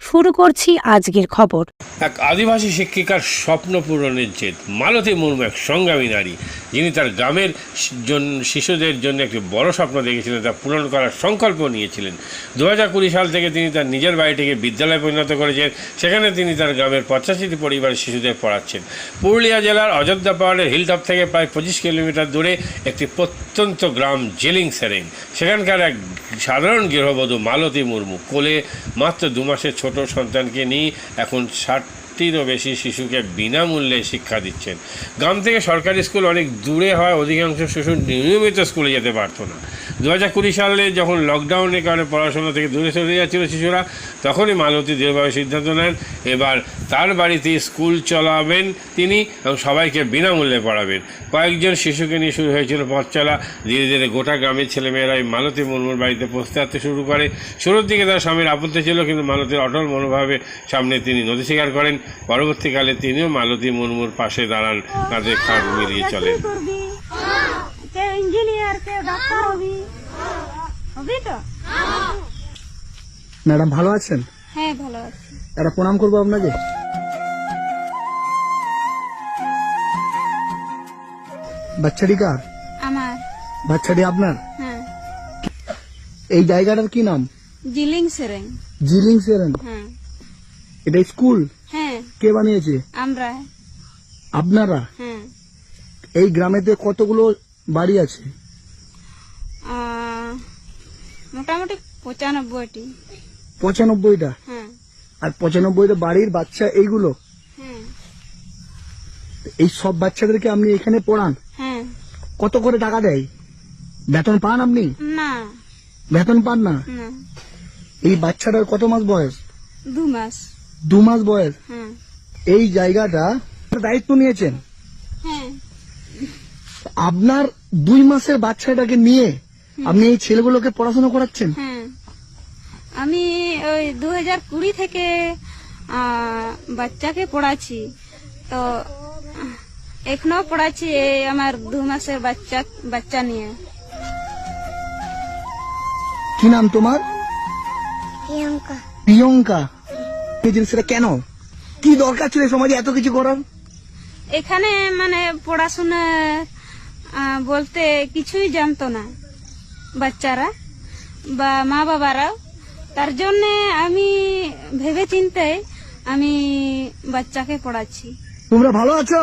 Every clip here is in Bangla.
শুরু করছি আজকের খবর। এক আদিবাসী শিক্ষিকার স্বপ্ন পূরণের জেদ। মালতী মুর্মু এক সংগ্রামী নারী। যিনি তার গ্রামের শিশুদের জন্য একটি বড় স্বপ্ন দেখেছিলেন, তা পূরণ করার সংকল্প নিয়েছিলেন। দু হাজার কুড়ি সাল থেকে তিনি তার নিজের বাড়িটিকে বিদ্যালয়ে পরিণত করেছেন। সেখানে তিনি তার গ্রামের পঁচাশিটি পরিবারের শিশুদের পড়াচ্ছেন। পুরুলিয়া জেলার অযোধ্যা পাহাড়ের হিলটপ থেকে প্রায় পঁচিশ কিলোমিটার দূরে একটি প্রত্যন্ত গ্রাম জেলিং সেরেং। সেখানকার এক সাধারণ গৃহবধূ মালতী মুর্মু কোলে মাত্র দু মাসের ছোট সন্তানকে নিয়ে এখন ষাটটিরও বেশি শিশুকে বিনামূল্যে শিক্ষা দিচ্ছেন। গ্রাম থেকে সরকারি স্কুল অনেক দূরে হয়, অধিকাংশ শিশু নিয়মিত স্কুলে যেতে পারতো না। দু হাজার কুড়ি সালে যখন লকডাউনের কারণে পড়াশোনা থেকে দূরে সরে যাচ্ছিল শিশুরা, তখনই মালতী দৃঢ়ভাবে সিদ্ধান্ত নেন, এবার তার বাড়িতে স্কুল চলাবেন তিনি এবং সবাইকে বিনামূল্যে পড়াবেন। কয়েকজন শিশুকে নিয়ে শুরু হয়েছিল পথ চলা ধীরে ধীরে গোটা গ্রামের ছেলেমেয়েরা এই মালতী মুর্মুর বাড়িতে পৌঁছতে আসতে শুরু করে। শুরুর দিকে তার স্বামীর আপত্তি ছিল, কিন্তু মালতীর অটল মনোভাবে সামনে তিনি নদী স্বীকার করেন। পরবর্তীকালে তিনিও মালতী মুর্মুর পাশে দাঁড়ান তাদের খাট মিলিয়ে চলেন। করবি কে ইঞ্জিনিয়ার কে ডাক্তার হবি হবি তো ম্যাডাম ভালো আছেন? হ্যাঁ ভালো আছি। একটা প্রণাম করব আপনাকে। বাচ্চাটি কার? আমার। বাচ্চাটি আপনার? হ্যাঁ। এই জায়গাটার কি নাম? জিলিং সেরেং। জিলিং সেরেন হ্যাঁ। এটা স্কুল? হ্যাঁ কে বানিয়েছে? আমরা। আপনারা? হ্যাঁ। এই গ্রামেতে কতগুলো বাড়ি আছে? আহ, মোটামুটি পঁচানব্বইটি। পঁচানব্বইটা? হ্যাঁ। আর পঁচানব্বইটা বাড়ির বাচ্চা এইগুলো? হ্যাঁ। এই সব বাচ্চাদেরকে আপনি এখানে পড়ান? হ্যাঁ। কত করে টাকা দেয়? বেতন পান আপনি? না। বেতন পান না? না। এই বাচ্চাটার কত মাস বয়স? দু মাস। দু মাস বয়স? হ্যাঁ। এই জায়গাটা দায়িত্ব নিয়েছেন। হ্যাঁ। আপনার দুই মাসের বাচ্চাটাকে নিয়ে আপনি এই ছেলেগুলোকে পড়াশোনা করাচ্ছেন? হ্যাঁ। আমি ওই দু হাজার কুড়ি থেকে আহ, বাচ্চাকে পড়াচ্ছি। তো এখনও পড়াচ্ছি এই আমার দু মাসের বাচ্চা বাচ্চা নিয়ে। কি নাম তোমার? প্রিয়ঙ্কা। প্রিয়ঙ্কা। এই কেন? কি দরকার ছিল সমাজে এত কিছু করার? এখানে মানে পড়াশোনা বলতে কিছুই জানতো না বাচ্চারা বা মা বাবারাও। তার জন্য আমি ভেবে চিন্তে আমি বাচ্চাকে পড়াচ্ছি। তোমরা ভালো আছো?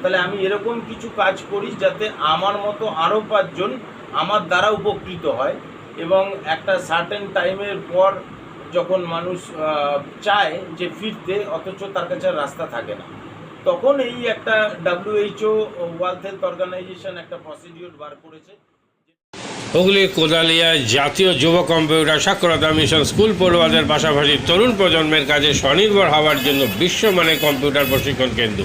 তাহলে আমি এরকম কিছু কাজ করি যাতে আমার মতো আরও পাঁচজন আমার দ্বারা উপকৃত হয় এবং একটা সার্টেন টাইমের পর যখন মানুষ চায় যে ফিরতে, অথচ তার কাছে রাস্তা থাকে না। তখন এই একটা ডাব্লিউএইচও ওয়ার্ল্ড হেলথ অর্গানাইজেশন একটা প্রসিডিওর বার করেছে। হুগলি কোদালিয়ায় জাতীয় যুব কম্পিউটার সাক্ষরতা মিশন স্কুল পড়ুয়াদের পাশাপাশি তরুণ প্রজন্মের কাজে স্বনির্ভর হওয়ার জন্য বিশ্বমানের কম্পিউটার প্রশিক্ষণ কেন্দ্র।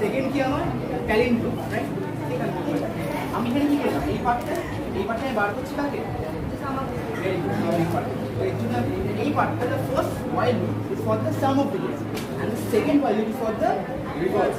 সেকেন্ড কি আমার ট্যালেন্ট রাইট আমি এখানে কি করলাম এই পার্টটা এই পার্টটা বার করছি কাকে এই। তো পার্টটা first while loop is for the sum of digits and the second loop is for the reverse